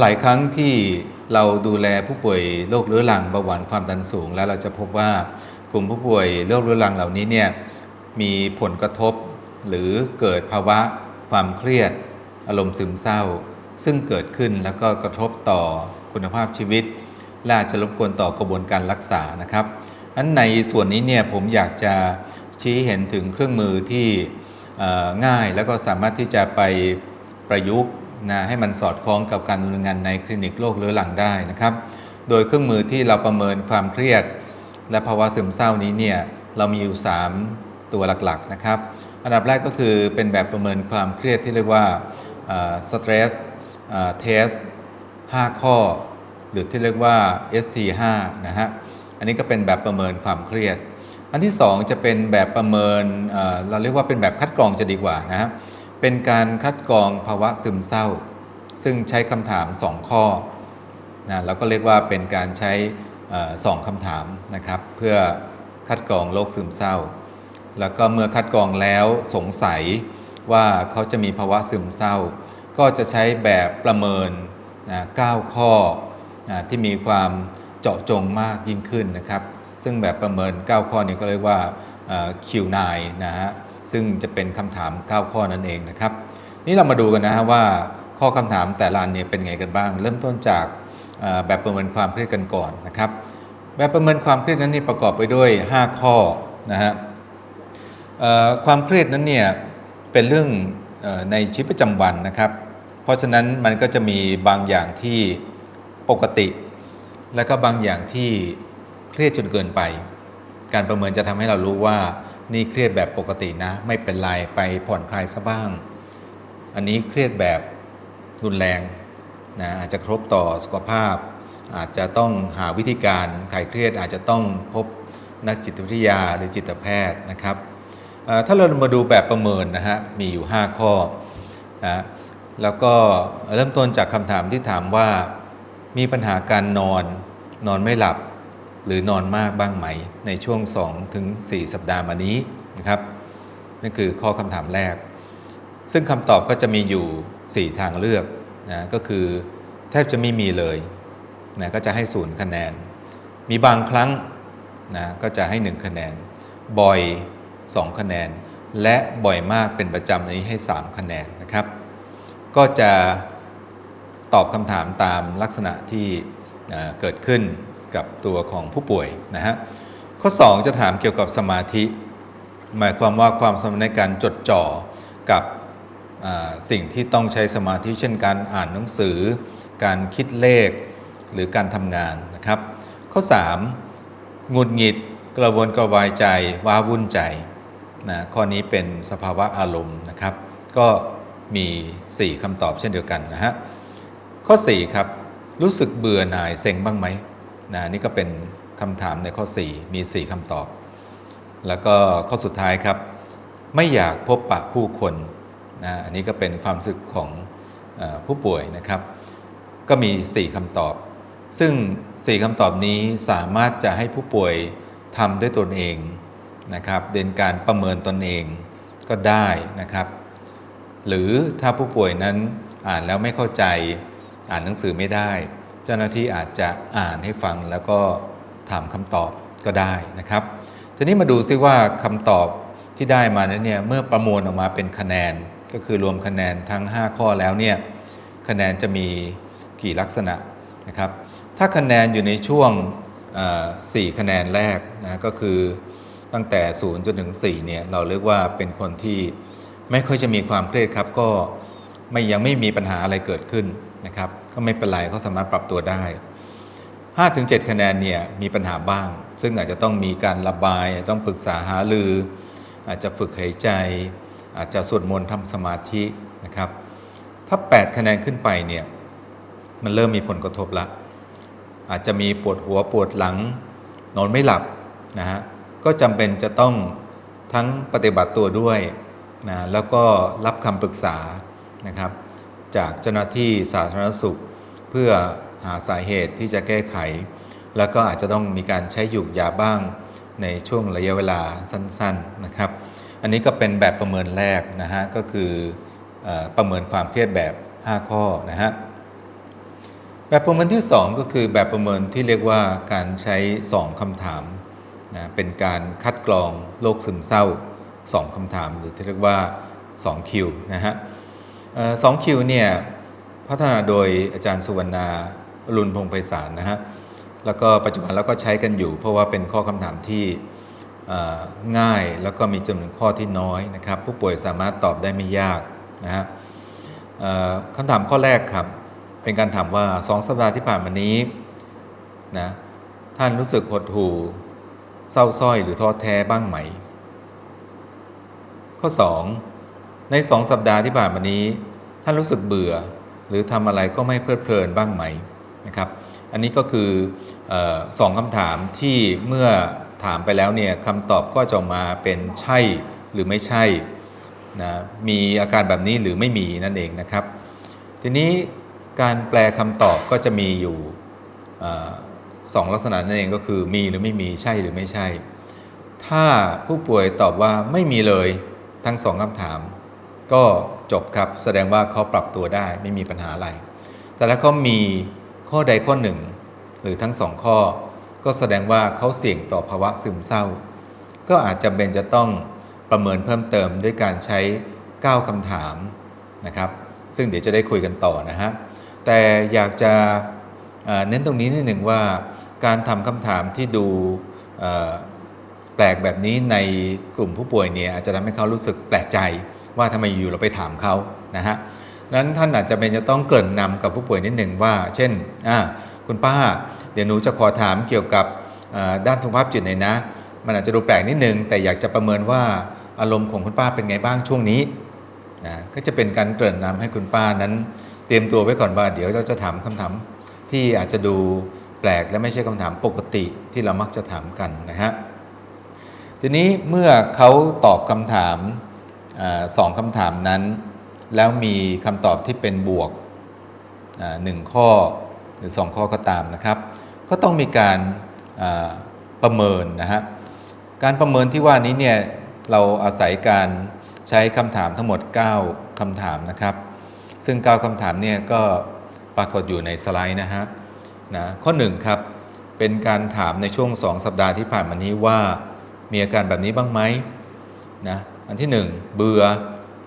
หลายครั้งที่เราดูแลผู้ป่วยโรคเรื้อรังเบาหวานความดันสูง แล้วเราจะพบว่ากลุ่มผู้ป่วยโรคเรื้อรังเหล่านี้เนี่ยมีผลกระทบ หรือเกิดภาวะความเครียด อารมณ์ซึมเศร้า ซึ่งเกิดขึ้นแล้วก็กระทบต่อคุณภาพชีวิต และอาจจะรบกวนต่อกระบวนการรักษานะครับอันในส่วนนี้เนี่ยผมอยากจะชี้เห็นถึงเครื่องมือที่ง่ายแล้วก็สามารถที่จะไปประยุกต์ นะให้มันสอดคล้องกับการดำเนินงานในคลินิกโรคเรื้อรังได้นะครับ โดยเครื่องมือที่เราประเมินความเครียด และภาวะซึมเศร้านี้เนี่ยเรามีอยู่ 3 ตัวหลักๆนะครับ อันดับแรกก็คือเป็นแบบประเมินความเครียดที่เรียกว่า stress test 5 ข้อ หรือที่เรียกว่า ST5 นะฮะ อันนี้ก็เป็นแบบประเมินความเครียด อันที่ 2 จะเป็นแบบประเมิน เราเรียกว่าเป็นแบบคัดกรองจะดีกว่านะฮะ เป็นการคัดกรองภาวะซึมเศร้า ซึ่งใช้คำถาม 2 ข้อนะแล้วก็เรียกว่าเป็นการใช้สองคำถามนะครับ เพื่อคัดกรองโรคซึมเศร้า แล้วก็เมื่อคัดกรองแล้วสงสัยว่าเขาจะมีภาวะซึมเศร้า ก็จะใช้แบบประเมินนะ9ข้อนะที่มีความเจาะจงมากยิ่งขึ้นนะครับ ซึ่งแบบประเมิน 9 ข้อนี้ก็เรียกว่า Q9 นะฮะ ซึ่งจะเป็นคำถาม 9 ข้อนั่นเองนะครับ นี่เรามาดูกันนะฮะว่าข้อคำถามแต่ละอันเนี่ยเป็นไงกันบ้าง เริ่มต้นจากแบบประเมินความเครียดกันก่อนนะครับ แบบประเมินความเครียดนั้นนี่ประกอบไปด้วย 5 ข้อนะฮะความเครียดนั้นเนี่ยเป็นเรื่องในชีวิตประจำวันนะครับ เพราะฉะนั้นมันก็จะมีบางอย่างที่ปกติ และก็บางอย่างที่เครียดจนเกินไป การประเมินจะทำให้เรารู้ว่า นี่เครียดแบบปกตินะ ไม่เป็นไรไปผ่อนคลายซะบ้าง อันนี้เครียดแบบรุนแรงนะอาจจะกระทบต่อสุขภาพ อาจจะต้องหาวิธีการคลายเครียดอาจจะต้องพบนักจิตวิทยาหรือจิตแพทย์นะครับถ้าเรามาดูแบบประเมินนะฮะมีอยู่ 5 ข้อนะแล้วก็เริ่มต้นจากคำถามที่ถามว่ามีปัญหาการนอนนอนไม่หลับ หรือนอนมากบ้างไหม ในช่วง2-4ถึง4สัปดาห์มานี้นะครับนั่นคือข้อคำถามแรก ซึ่งคำตอบก็จะมีอยู่ 4 ทางเลือกนะก็คือแทบจะไม่มีเลยนะก็จะให้ศูนย์คะแนน มีบางครั้งนะก็จะให้ 1 คะแนน บ่อย 2 คะแนน และบ่อยมากเป็นประจำนี้ให้ 3 คะแนนนะครับ ก็จะตอบคำถามตามลักษณะที่เกิดขึ้น กับตัวของผู้ป่วยนะฮะข้อ 2 จะถามเกี่ยวกับสมาธิ หมายความว่าความสมาในการจดจ่อกับสิ่งที่ต้องใช้สมาธิเช่นการอ่านหนังสือ การคิดเลขหรือการทำงานนะครับ ข้อ 3 หงุดหงิดกระวนกระวายใจว้าวุ่นใจนะข้อนี้เป็นสภาวะอารมณ์นะครับ ก็มี 4คำตอบเช่นเดียวกันนะฮะข้อ 4 ครับ รู้สึกเบื่อหน่ายเซ็งบ้างไหม นะนี่ก็เป็นคำถามในข้อ 4 มี 4คำตอบ แล้วก็ข้อสุดท้ายครับ ไม่อยากพบปะผู้คนนะอันนี้ก็เป็นความรู้สึกของอผู้ป่วยนะครับ ก็มี 4คำตอบ ซึ่ง 4คำตอบนี้สามารถจะให้ผู้ป่วยทำด้วยตนเองนะครับเดินการประเมินตนเองก็ได้นะครับ หรือถ้าผู้ป่วยนั้นอ่านแล้วไม่เข้าใจ อ่านหนังสือไม่ได้ เจ้าหน้าที่อาจจะอ่านให้ฟังแล้วก็ถามคำตอบก็ได้นะครับ ทีนี้มาดูซิว่าคำตอบที่ได้มานั้นเนี่ยเมื่อประมวลออกมาเป็นคะแนนก็คือรวมคะแนนทั้ง 5 ข้อแล้วเนี่ยคะแนนจะมีกี่ลักษณะนะครับ ถ้าคะแนนอยู่ในช่วงเอ่อ4คะแนนแรกนะก็คือตั้งแต่ 0 จนถึง 4 เนี่ยเราเรียกว่าเป็นคนที่ไม่ค่อยจะมีความเครียดครับก็ไม่ยังไม่มีปัญหาอะไรเกิดขึ้นนะครับ ก็ไม่เป็นไรเขาสามารถปรับตัวได้ 5-7 คะแนนเนี่ยมีปัญหาบ้าง ซึ่งอาจจะต้องมีการระบาย ต้องปรึกษาหารือ อาจจะฝึกหายใจ อาจจะสวดมนต์ทำสมาธินะครับ ถ้า 8 คะแนนขึ้นไปเนี่ยมันเริ่มมีผลกระทบละ อาจจะมีปวดหัวปวดหลัง นอนไม่หลับนะฮะก็จำเป็นจะต้องทั้งปฏิบัติตัวด้วยนะแล้วก็รับคำปรึกษานะครับ จากเจ้าหน้าที่สาธารณสุข เพื่อหาสาเหตุที่จะแก้ไข แล้วก็อาจจะต้องมีการใช้หยุกยาบ้างในช่วงระยะเวลาสั้นๆนะครับ อันนี้ก็เป็นแบบประเมินแรกนะฮะก็คืออประเมินความเครียดแบบ 5 ข้อนะฮะแบบประเมินที่ 2 ก็คือแบบประเมินที่เรียกว่าการใช้ 2คำถามนะเป็นการคัดกรองโรคซึมเศร้า 2คำถาม หรือที่เรียกว่า2คิวนะฮะสองคิวเนี่ย พัฒนาโดยอาจารย์สุวรรณาอรุณพงไพศาลนะฮะแล้วก็ปัจจุบันเราก็ใช้กันอยู่ เพราะว่าเป็นข้อคำถามที่ง่ายแล้วก็มีจำนวนข้อที่น้อยนะครับ ผู้ป่วยสามารถตอบได้ไม่ยากนะฮะคำถามข้อแรกครับ เป็นการถามว่าสองสัปดาห์ที่ผ่านมานี้นะท่านรู้สึกหดหู่เศร้าส้อยหรือท้อแท้บ้างไหม ข้อ 2 ในสองสัปดาห์ที่ผ่านมานี้ ท่านรู้สึกเบื่อ หรือทำอะไรก็ไม่เพลิดเพลินบ้างไหมนะครับอันนี้ก็คืออสองคำถามที่เมื่อถามไปแล้วเนี่ยคำตอบก็จะมาเป็นใช่หรือไม่ใช่นะมีอาการแบบนี้หรือไม่มีนั่นเองนะครับ ทีนี้การแปลคำตอบก็จะมีอยู่อสองลักษณะนั่นเองก็คือมีหรือไม่มีใช่หรือไม่ใช่ ถ้าผู้ป่วยตอบว่าไม่มีเลยทั้งสองคำถาม ก็ จบครับ แสดงว่าเขาปรับตัวได้ไม่มีปัญหาอะไร แต่ถ้าเขามีข้อใดข้อหนึ่ง หรือทั้งสองข้อ ก็แสดงว่าเขาเสี่ยงต่อภาวะซึมเศร้า ก็อาจจะเป็นจะต้องประเมินเพิ่มเติมด้วยการใช้ 9คำถามนะครับ ซึ่งเดี๋ยวจะได้คุยกันต่อนะฮะ แต่อยากจะเน้นตรงนี้นิดหนึ่งว่าการทำคำถามที่ดูแปลกแบบนี้ในกลุ่มผู้ป่วยเนี่ยอาจจะทำให้เขารู้สึกแปลกใจ ว่าทำไมอยู่เราไปถามเขานะฮะนั้นท่านอาจจะเป็นจะต้องเกริ่นนำกับผู้ป่วยนิดหนึ่งว่า เช่นคุณป้า เดี๋ยวหนูจะขอถามเกี่ยวกับด้านสุขภาพจิตหน่อยนะ มันอาจจะดูแปลกนิดนึง แต่อยากจะประเมินว่าอารมณ์ของคุณป้าเป็นไงบ้างช่วงนี้นะก็จะเป็นการเกริ่นนำให้คุณป้านั้น เตรียมตัวไว้ก่อนว่า เดี๋ยวเราจะถามคำถามที่อาจจะดูแปลกและไม่ใช่คำถามปกติที่เรามักจะถามกันนะฮะทีนี้เมื่อเขาตอบคำถาม อสองคำถามนั้น แล้วมีคำตอบที่เป็นบวกหนึ่งข้อหรือสองข้อก็ตามนะครับ ก็ต้องมีการประเมินนะฮะการประเมินที่ว่านี้เนี่ยเราอาศัยการใช้คำถามทั้งหมด 9คำถามนะครับ ซึ่ง 9คำถามเนี่ยก็ปรากฏอยู่ในสไลด์นะฮะนะข้อ 1 ครับ เป็นการถามในช่วง 2 สัปดาห์ที่ผ่านมานี้ว่า มีอาการแบบนี้บ้างไหมนะ อันที่1เบื่อ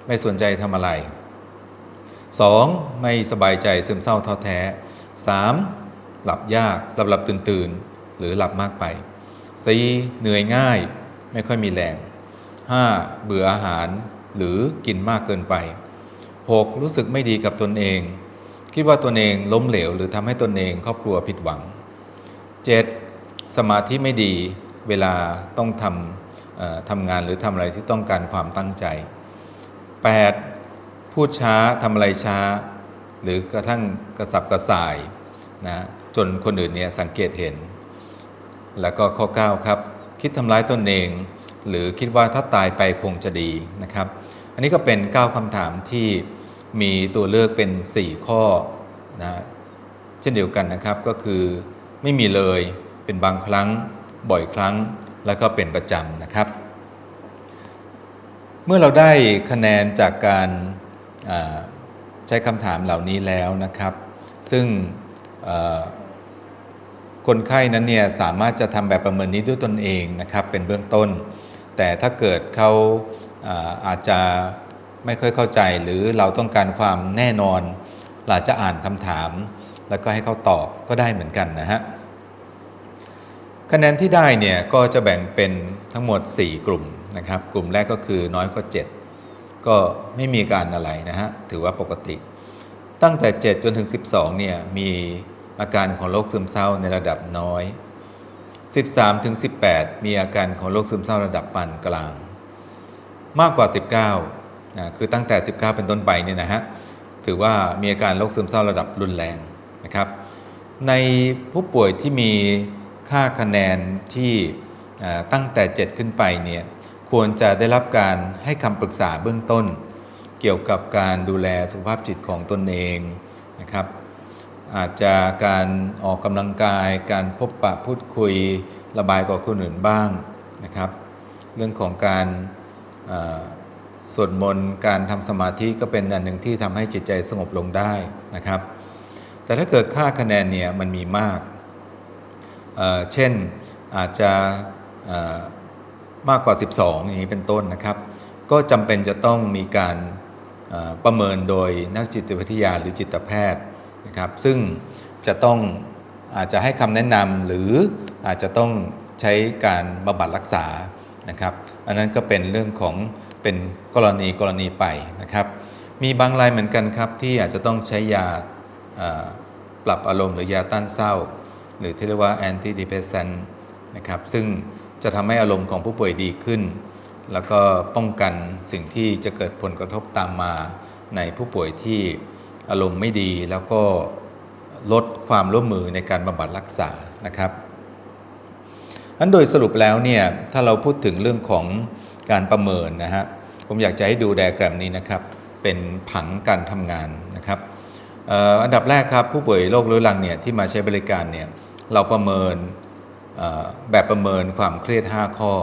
ไม่สนใจทำอะไร 2. ไม่สบายใจซึมเศร้าท้อแท้ 3. หลับยากหลับหลับตื่นตื่นหรือหลับมากไป 4. เหนื่อยง่าย ไม่ค่อยมีแรง 5. เบื่ออาหารหรือกินมากเกินไป 6. รู้สึกไม่ดีกับตนเอง คิดว่าตนเองล้มเหลว หรือทำให้ตนเองครอบครัวผิดหวัง 7. สมาธิไม่ดี เวลาต้องทำ ทำงานหรือทำอะไรที่ต้องการความตั้งใจ 8. พูดช้าทำอะไรช้า หรือกระทั่งกระสับกระส่ายนะจนคนอื่นเนี่ยสังเกตเห็น แล้วก็ข้อ 9 ครับ คิดทำร้ายตนเอง หรือคิดว่าถ้าตายไปคงจะดีนะครับ อันนี้ก็เป็น 9คำถามที่มีตัวเลือกเป็น 4 ข้อนะเช่นเดียวกันนะครับก็คือไม่มีเลยเป็นบางครั้งบ่อยครั้ง แล้วก็เป็นประจำนะครับ เมื่อเราได้คะแนนจากการใช้คำถามเหล่านี้แล้วนะครับ ซึ่งคนไข้นั้นเนี่ยสามารถจะทำแบบประเมินนี้ด้วยตนเองนะครับ เป็นเบื้องต้น แต่ถ้าเกิดเขาอาจจะไม่ค่อยเข้าใจหรือเราต้องการความแน่นอนเราจะอ่านคำถาม แล้วก็ให้เขาตอบก็ได้เหมือนกันนะฮะ คะแนนที่ได้เนี่ยก็จะแบ่งเป็นทั้งหมด 4 กลุ่มนะครับ กลุ่มแรกก็คือน้อยกว่า 7 ก็ไม่มีการอะไรนะฮะถือว่าปกติ ตั้งแต่ 7 จนถึง 12เนี่ยมีอาการของโรคซึมเศร้าในระดับน้อย 13ถึง18 มีอาการของโรคซึมเศร้าระดับปานกลาง มากกว่า 19นะคือตั้งแต่ 19 เป็นต้นไปเนี่ยนะฮะถือว่ามีอาการโรคซึมเศร้าระดับรุนแรงนะครับ ในผู้ป่วยที่มี ค่าคะแนนที่ตั้งแต่ 7 ขึ้นไปเนี่ยควรจะได้รับการให้คำปรึกษาเบื้องต้น เกี่ยวกับการดูแลสุขภาพจิตของตนเองนะครับ อาจจะการออกกำลังกาย การพบปะพูดคุยระบายกับคนอื่นบ้างนะครับ เรื่องของการสวดมนต์การทำสมาธิก็เป็นอันหนึ่งที่ทำให้จิตใจสงบลงได้นะครับ แต่ถ้าเกิดค่าคะแนนเนี่ยมันมีมาก เช่นอาจจะมากกว่า 12 อย่างนี้เป็นต้นนะครับ ก็จำเป็นจะต้องมีการประเมินโดยนักจิตวิทยาหรือจิตแพทย์นะครับ ซึ่งจะต้องอาจจะให้คำแนะนำหรืออาจจะต้องใช้การบำบัดรักษานะครับอันนั้นก็เป็นเรื่องของเป็นกรณีกรณีไปนะครับ มีบางรายเหมือนกันครับที่อาจจะต้องใช้ยาปรับอารมณ์หรือยาต้านเศร้า หรือที่เรียกว่า antidepressant นะครับซึ่งจะทำให้อารมณ์ของผู้ป่วยดีขึ้น แล้วก็ป้องกันสิ่งที่จะเกิดผลกระทบตามมาในผู้ป่วยที่อารมณ์ไม่ดี แล้วก็ลดความร่วมมือในการบำบัดรักษานะครับอันโดยสรุปแล้วเนี่ยถ้าเราพูดถึงเรื่องของการประเมินนะฮะผมอยากจะให้ดูไดอะแกรมนี้นะครับ เป็นผังการทำงานนะครับอันดับแรกครับผู้ป่วยโรคเรื้อรังเนี่ยที่มาใช้บริการเนี่ย เราประเมินแบบประเมินความเครียด 5 ข้อ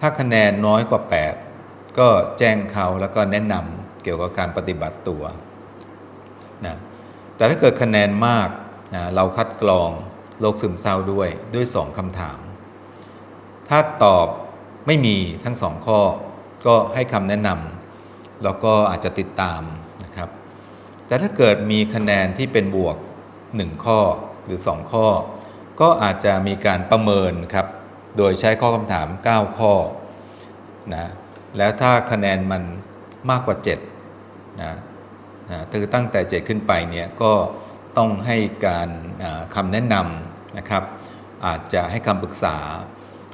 ถ้าคะแนนน้อยกว่า 8 ก็แจ้งเขาแล้วก็แนะนำเกี่ยวกับการปฏิบัติตัวนะแต่ถ้าเกิดคะแนนมากนะเราคัดกรองโรคซึมเศร้าด้วยด้วย 2คำถาม ถ้าตอบไม่มีทั้งสองข้อ ก็ให้คำแนะนำแล้วก็อาจจะติดตามนะครับ แต่ถ้าเกิดมีคะแนนที่เป็นบวก 1 ข้อ หรือ 2 ข้อ ก็อาจจะมีการประเมินครับ โดยใช้ข้อคำถาม 9 ข้อนะแล้วถ้าคะแนนมันมากกว่า7นะนะคือตั้งแต่ 7 ขึ้นไปเนี่ยก็ต้องให้การคำแนะนำนะครับ อาจจะให้คำปรึกษา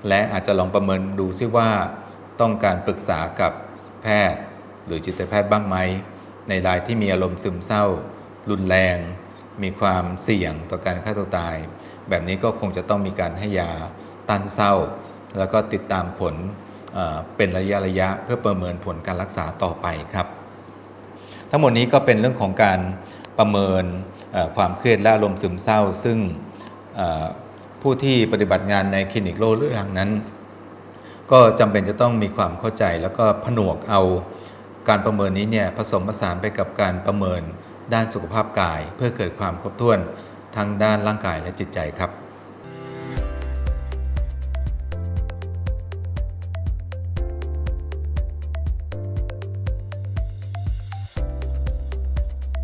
และอาจจะลองประเมินดูซิว่าต้องการปรึกษากับแพทย์ หรือจิตแพทย์บ้างไหม ในรายที่มีอารมณ์ซึมเศร้า รุนแรง มีความเสี่ยงต่อการฆ่าตัวตาย แบบนี้ก็คงจะต้องมีการให้ยาต้านเศร้า แล้วก็ติดตามผลเป็นระยะระยะเพื่อประเมินผลการรักษาต่อไปครับ ทั้งหมดนี้ก็เป็นเรื่องของการประเมินความเครียดและอารมณ์ซึมเศร้า ซึ่งผู้ที่ปฏิบัติงานในคลินิกโรคเรื้อรังนั้น ก็จำเป็นจะต้องมีความเข้าใจแล้วก็ผนวกเอาการประเมินนี้เนี่ยผสมผสานไปกับการประเมิน ด้านสุขภาพกาย เพื่อเกิดความครบถ้วนทั้งด้านร่างกายและจิตใจครับ